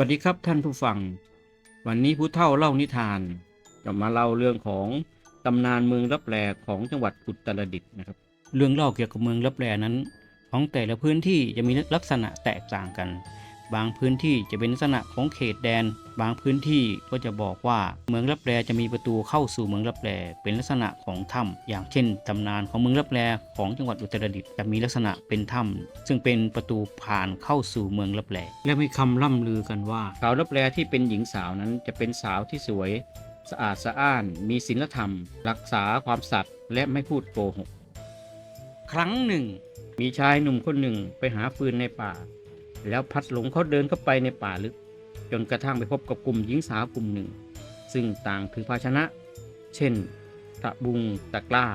วัสดีครับท่านผู้ฟัง วันนี้ผู้เฒ่าเล่านิทาน จะมาเล่าเรื่องของตำนานเมืองรับแลของจังหวัดอุตรดิตถ์นะครับ เรื่องเล่าเกี่ยวกับเมืองรับแลนั้น ของแต่ละพื้นที่จะมีลักษณะแตกต่างกัน บางพื้นที่จะเป็นลักษณะของเขตแดน บางพื้นที่ก็จะบอกว่าเมืองลับแลจะมีประตูเข้าสู่เมืองลับแลเป็นลักษณะของถ้ำอย่างเช่นตำนานของเมืองลับแลของจังหวัดอุตรดิตถ์จะมีลักษณะเป็นถ้ำซึ่งเป็นประตูผ่านเข้าสู่เมืองลับแลและมีคำล่ำลือกันว่าสาวลับแลที่เป็นหญิงสาวนั้นจะเป็นสาวที่สวย สะอาดสะอ้าน มีศีลธรรม รักษาความสัตย์และไม่พูดโกหกครั้งหนึ่ง มีชายหนุ่มคนหนึ่งไปหาฟืนในป่า แล้วพัดหลงเขาเดินเข้าไปในป่าลึก จนกระทั่งไปพบกับกลุ่มหญิงสาวกลุ่มหนึ่ง ซึ่งต่างถือภาชนะ เช่น ตะบุงตะกร้า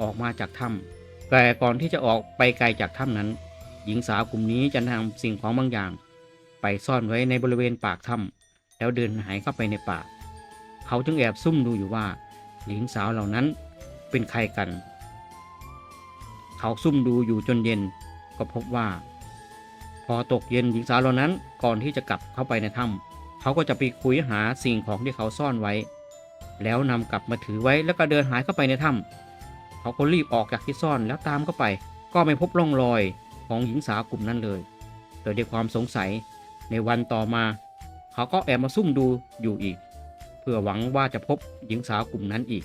ออกมาจากถ้ำแต่ก่อนที่จะออกไปไกลจากถ้ำนั้น หญิงสาวกลุ่มนี้จะนำสิ่งของบางอย่าง ไปซ่อนไว้ในบริเวณปากถ้ำแล้วเดินหายเข้าไปในป่า เขาจึงแอบซุ่มดูอยู่ว่า หญิงสาวเหล่านั้นเป็นใครกัน เขาซุ่มดูอยู่จนเย็นก็พบว่า อตกเย็นหญิงสาวเหล่านั้นก่อนที่จะกลับเข้าไปในถ้ำเขาก็จะไปคุยหาสิ่งของที่เขาซ่อนไว้ แล้วนำกลับมาถือไว้แล้วก็เดินหายเข้าไปในถ้ำเขาก็รีบออกจากที่ซ่อนแล้วตามเข้าไป ก็ไม่พบร่องรอยของหญิงสาวกลุ่มนั้นเลยโดยด้วยความสงสัยในวันต่อมา เขาก็แอบมาซุ่มดูอยู่อีก เพื่อหวังว่าจะพบหญิงสาวกลุ่มนั้นอีก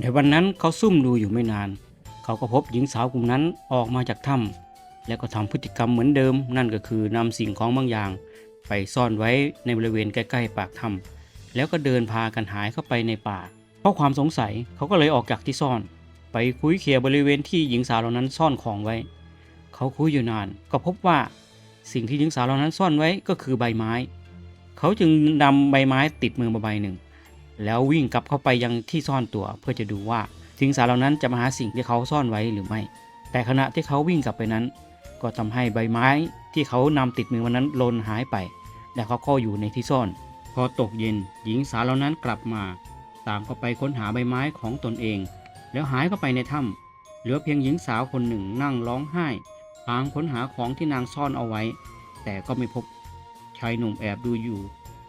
ในวันนั้นเขาซุ่มดูอยู่ไม่นาน เขาก็พบหญิงสาวกลุ่มนั้นออกมาจากถ้ำ แล้วก็ทำพฤติกรรมเหมือนเดิม นั่นก็คือนำสิ่งของบางอย่าง ไปซ่อนไว้ในบริเวณใกล้ๆปากถ้ำแล้วก็เดินพากันหายเข้าไปในป่า เพราะความสงสัยเขาก็เลยออกจากที่ซ่อน ไปคุยเคียบริเวณที่หญิงสาวเหล่านั้นซ่อนของไว้ เขาคุยอยู่นาน ก็พบว่าสิ่งที่หญิงสาวเหล่านั้นซ่อนไว้ก็คือใบไม้ เขาจึงนำใบไม้ติดมือมาใบหนึ่ง แล้ววิ่งกลับเข้าไปยังที่ซ่อนตัว เพื่อจะดูว่าหญิงสาวเหล่านั้นจะมาหาสิ่งที่เขาซ่อนไว้หรือไม่ แต่ขณะที่เขาวิ่งกลับไปนั้น ก็ทำให้ใบไม้ที่เขานำติดมือวันนั้นหล่นหายไป และเขาก็อยู่ในที่ซ่อน พอตกเย็นหญิงสาวเหล่านั้นกลับมาต่างก็ไปค้นหาใบไม้ของตนเอง แล้วหายเข้าไปในถ้ำเหลือเพียงหญิงสาวคนหนึ่งนั่งร้องไห้พางค้นหาของที่นางซ่อนเอาไว้ แต่ก็ไม่พบชายหนุ่มแอบดูอยู่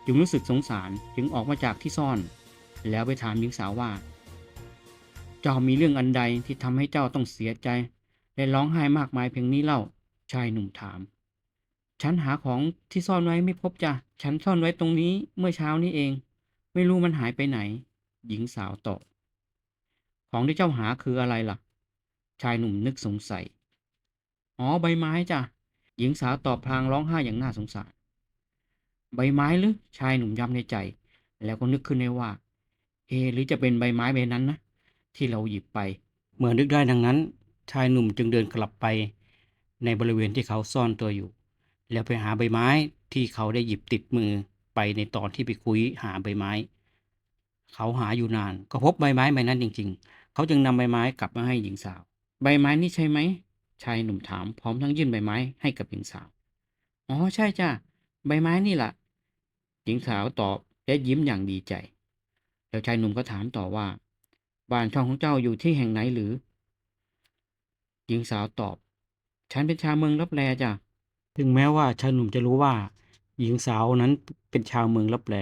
จึงรู้สึกสงสารจึงออกมาจากที่ซ่อน แล้วไปถามหญิงสาวว่า เจ้ามีเรื่องอันใดที่ทำให้เจ้าต้องเสียใจและร้องไห้มากมายเพียงนี้เล่า ชายหนุ่มถาม ฉันหาของที่ซ่อนไว้ไม่พบจ้ะ ฉันซ่อนไว้ตรงนี้เมื่อเช้านี้เอง ไม่รู้มันหายไปไหน หญิงสาวตอบ ของที่เจ้าหาคืออะไรล่ะ ชายหนุ่มนึกสงสัย อ๋อใบไม้จ้ะ หญิงสาวตอบพลางร้องไห้อย่างน่าสงสาร ใบไม้หรือ ชายหนุ่มย้ำในใจ แล้วก็นึกขึ้นได้ว่า เอ หรือจะเป็นใบไม้ใบนั้นนะที่เราหยิบไป เมื่อนึกได้ดังนั้น ชายหนุ่มจึงเดินกลับไป ในบริเวณที่เขาซ่อนตัวอยู่ แล้วไปหาใบไม้ที่เขาได้หยิบติดมือไปในตอนที่ไปคุยหาใบไม้ เขาหาอยู่นาน ก็พบใบไม้ใบนั้นจริง ๆ เขาจึงนำใบไม้กลับมาให้หญิงสาว ใบไม้นี่ใช่ไหมชายหนุ่มถามพร้อมทั้งยื่นใบไม้ให้กับหญิงสาวอ๋อใช่จ้ะใบไม้นี่แหละหญิงสาวตอบและยิ้มอย่างดีใจ แล้วชายหนุ่มก็ถามต่อว่า บ้านช่องของเจ้าอยู่ที่แห่งไหนหรือ หญิงสาวตอบ ฉันเป็นชาวเมืองลับแลจ้ะ ถึงแม้ว่าชายหนุ่มจะรู้ว่า หญิงสาวนั้นเป็นชาวเมืองลับแล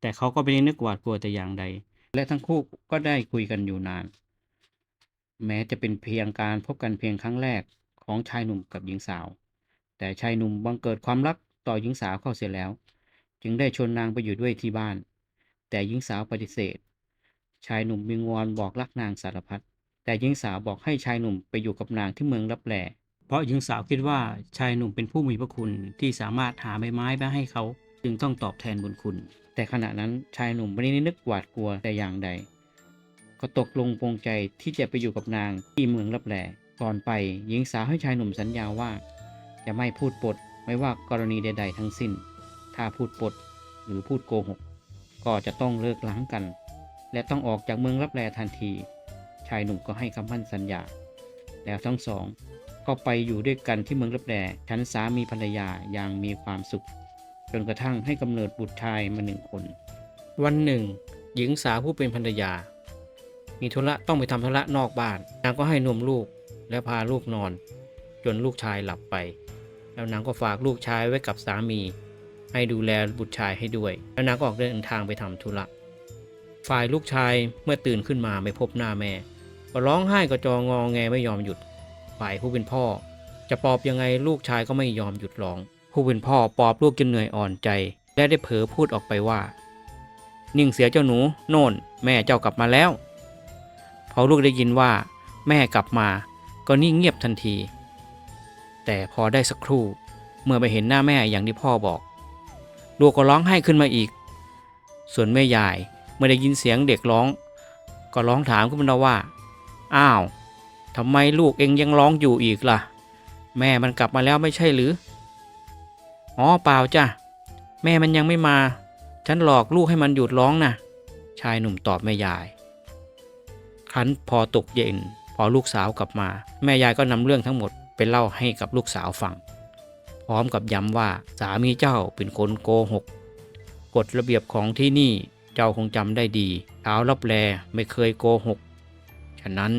แต่เขาก็ไม่ได้นึกหวาดกลัวแต่อย่างใด และทั้งคู่ก็ได้คุยกันอยู่นาน แม้จะเป็นเพียงการพบกันเพียงครั้งแรกของชายหนุ่มกับหญิงสาว แต่ชายหนุ่มบังเกิดความรักต่อหญิงสาวเข้าเสียแล้ว จึงได้ชวนนางไปอยู่ด้วยที่บ้าน แต่หญิงสาวปฏิเสธ ชายหนุ่มวิงวอนบอกรักนางสารพัดแต่หญิงสาวบอกให้ชายหนุ่มไปอยู่กับนางที่เมืองลับแล ราะหญิงสาวคิดว่าชายหนุ่มเป็นผู้มีพระคุณที่สามารถหาใบไม้มาให้เขา จึงต้องตอบแทนบุญคุณ แต่ขณะนั้นชายหนุ่มไม่ได้นึกหวาดกลัวแต่อย่างใด ก็ตกลงปรงใจที่จะไปอยู่กับนางที่เมืองลับแลก่อนไปหญิงสาวให้ชายหนุ่มสัญญาว่า จะไม่พูดปดไม่ว่ากรณีใด ๆ ทั้งสิ้น ถ้าพูดปดหรือพูดโกหก ก็จะต้องเลิกล้างกัน และต้องออกจากเมืองลับแลทันที ชายหนุ่มก็ให้คำมั่นสัญญา แล้วทั้งสอง ก็ไปอยู่ด้วยกันที่เมืองลับแลชั้นสามีภรรยาอย่างมีความสุข จนกระทั่งให้กำเนิดบุตรชายมาหนึ่งคน วันหนึ่ง หญิงสาวผู้เป็นภรรยา มีธุระต้องไปทำธุระนอกบ้าน นางก็ให้นมลูกและพาลูกนอน จนลูกชายหลับไป แล้วนางก็ฝากลูกชายไว้กับสามี ให้ดูแลบุตรชายให้ด้วย แล้วนางก็ออกเดินทางไปทำธุระฝ่ายลูกชายเมื่อตื่นขึ้นมาไม่พบหน้าแม่ก็ร้องไห้กระจองงอแงไม่ยอมหยุด ฝ่ายผู้เป็นพ่อ จะปลอบยังไงลูกชายก็ไม่ยอมหยุดร้อง ผู้เป็นพ่อปลอบลูกจนเหนื่อยอ่อนใจ และได้เผลอพูดออกไปว่า นิ่งเสียเจ้าหนู โน่น แม่เจ้ากลับมาแล้ว พอลูกได้ยินว่า แม่กลับมา ก็นิ่งเงียบทันที แต่พอได้สักครู่ เมื่อไปเห็นหน้าแม่อย่างที่พ่อบอก ลูกก็ร้องไห้ขึ้นมาอีก ส่วนแม่ยายเมื่อได้ยินเสียงเด็กร้อง ก็ร้องถามขึ้นมาว่า อ้าว ทำไมลูกเองยังร้องอยู่อีกล่ะ แม่มันกลับมาแล้วไม่ใช่หรือ อ๋อเปล่าจ้ะ แม่มันยังไม่มา ฉันหลอกลูกให้มันหยุดร้องนะชายหนุ่มตอบแม่ยาย ครั้นพอตกเย็น พอลูกสาวกลับมา แม่ยายก็นำเรื่องทั้งหมดไปเล่าให้กับลูกสาวฟัง พร้อมกับย้ำว่าสามีเจ้าเป็นคนโกหก กฎระเบียบของที่นี่เจ้าคงจำได้ดีเท้ารับแลไม่เคยโกหก ฉะนั้น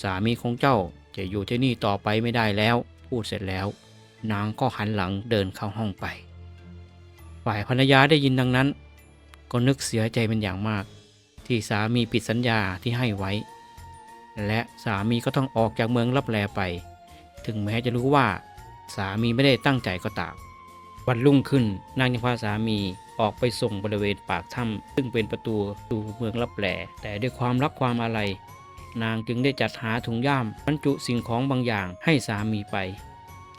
สามีของเจ้าจะอยู่ที่นี่ต่อไปไม่ได้แล้ว พูดเสร็จแล้ว นางก็หันหลังเดินเข้าห้องไป ฝ่ายภรรยาได้ยินดังนั้น ก็นึกเสียใจเป็นอย่างมาก ที่สามีผิดสัญญาที่ให้ไว้ และสามีก็ต้องออกจากเมืองรับแลไป ถึงแม้จะรู้ว่า สามีไม่ได้ตั้งใจก็ตามวันรุ่งขึ้นนางยังพาสามีออกไปส่งบริเวณปากถ้ำซึ่งเป็นประตูสู่เมืองรับแลแต่ด้วยความรักความอาลัย นางจึงได้จัดหาถุงย่ามบรรจุสิ่งของบางอย่างให้สามีไป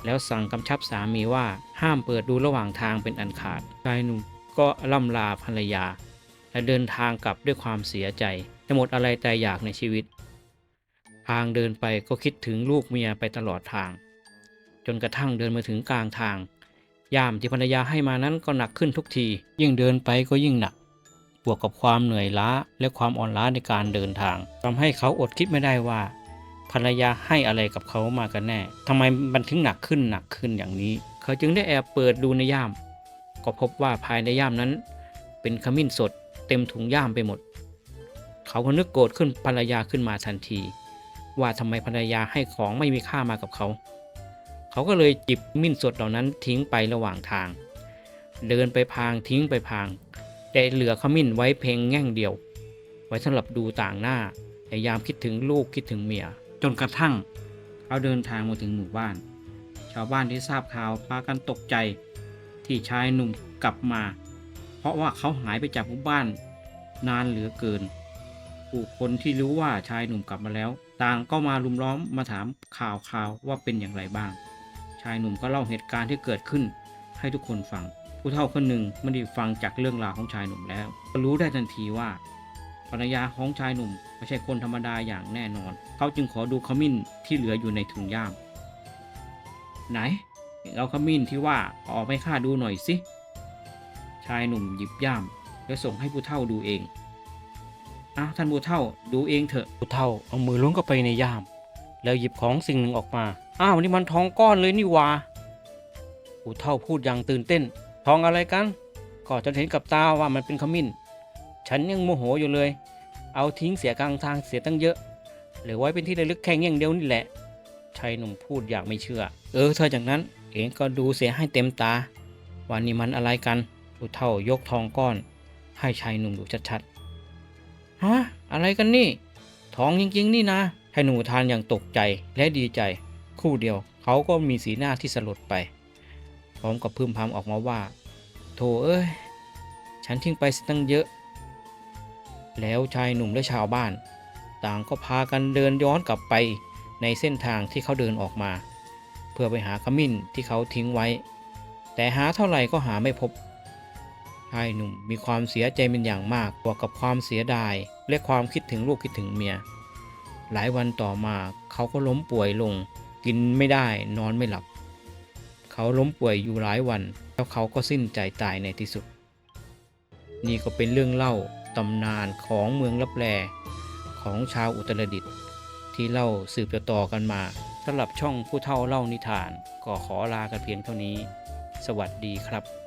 แล้วสั่งกำชับสามีว่าห้ามเปิดดูระหว่างทางเป็นอันขาดชายหนุ่มก็ล่ำลาภรรยา และเดินทางกลับด้วยความเสียใจจะหมดอะไรแต่อยากในชีวิต ทางเดินไปก็คิดถึงลูกเมียไปตลอดทาง จนกระทั่งเดินมาถึงกลางทาง ย่ามที่ภรรยาให้มานั้นก็หนักขึ้นทุกที ยิ่งเดินไปก็ยิ่งหนัก บวกกับความเหนื่อยล้าและความอ่อนล้าในการเดินทางทำให้เขาอดคิดไม่ได้ว่า ภรรยาให้อะไรกับเขามากันแน่ทำไมมันถึงหนักขึ้นหนักขึ้นอย่างนี้ เขาจึงได้แอบเปิดดูในย่าม ก็พบว่าภายในย่ามนั้น เป็นขมิ้นสด เต็มถุงย่ามไปหมด เขาก็นึกโกรธขึ้นภรรยาขึ้นมาทันที ว่าทำไมภรรยาให้ของไม่มีค่ามากับเขา เขาก็เลยจิบมิ้นสดเหล่านั้นทิ้งไประหว่างทาง เดินไปพางทิ้งไปพาง แต่เหลือขมิ้นไว้เพียงแง่งเดียว ไว้สำหรับดูต่างหน้าพยายามคิดถึงลูกคิดถึงเมีย จนกระทั่ง เขาเดินทางมาถึงหมู่บ้าน ชาวบ้านที่ทราบข่าวพากันตกใจ ที่ชายหนุ่มกลับมา เพราะว่าเขาหายไปจากหมู่บ้าน นานเหลือเกิน ผู้คนที่รู้ว่าชายหนุ่มกลับมาแล้ว ต่างก็มาลุมล้อมมาถามข่าวข่าวว่าเป็นอย่างไรบ้าง ชายหนุ่มก็เล่าเหตุการณ์ที่เกิดขึ้นให้ทุกคนฟัง ผู้เฒ่าคนหนึ่งไม่ได้ฟังจากเรื่องราวของชายหนุ่มแล้ว ก็รู้ได้ทันทีว่าภรรยาของชายหนุ่มไม่ใช่คนธรรมดาอย่างแน่นอน เขาจึงขอดูขมิ้นที่เหลืออยู่ในถุงย่าม ไหนเอาขมิ้นที่ว่าออกให้ข้าดูหน่อยสิ ชายหนุ่มหยิบย่าม แล้วส่งให้ผู้เฒ่าดูเองอ้าวท่านผู้เฒ่าดูเองเถอะผู้เฒ่าเอามือล้วงเข้าไปในย่าม แล้วหยิบของสิ่งหนึ่งออกมา อ้าวนี่มันทองก้อนเลยนี่วาผู้เฒ่าพูดอย่างตื่นเต้น ทองอะไรกัน ก็จะเห็นกับตาว่ามันเป็นขมิ้น ฉันยังโมโหอยู่เลย เอาทิ้งเสียกลางทางเสียตั้งเยอะเหลือไว้เป็นที่ระลึกแค่งอย่างเดียวนี่แหละ ชายหนุ่มพูดอย่างไม่เชื่อ เออถ้าจากนั้น เองก็ดูเสียให้เต็มตาว่านี่มันอะไรกันผู้เฒ่ายกทองก้อน ให้ชายหนุ่มดูชัดๆ ฮะ อะไรกันนี่ ทองจริงๆ นี่นะชายหนุ่มทานอย่างตกใจและดีใจ คู่เดียวเขาก็มีสีหน้าที่สลดไป พร้อมกับพึมพำออกมาว่า โธ่เอ้ย ฉันทิ้งไปสิตั้งเยอะ แล้วชายหนุ่มและชาวบ้าน ต่างก็พากันเดินย้อนกลับไปในเส้นทางที่เขาเดินออกมา เพื่อไปหาขมิ้นที่เขาทิ้งไว้ แต่หาเท่าไหร่ก็หาไม่พบชายหนุ่มมีความเสียใจเป็นอย่างมากบวกกับความเสียดายและความคิดถึงลูกคิดถึงเมีย หลายวันต่อมาเขาก็ล้มป่วยลง กินไม่ได้นอนไม่หลับ เขาล้มป่วยอยู่หลายวัน แล้วเขาก็สิ้นใจตายในที่สุด นี่ก็เป็นเรื่องเล่าตำนานของเมืองลับแลของชาวอุตรดิตถ์ที่เล่าสืบต่อๆกันมาสำหรับช่องผู้เท่าเล่านิทาน ก็ขอลากันเพียงเท่านี้ สวัสดีครับ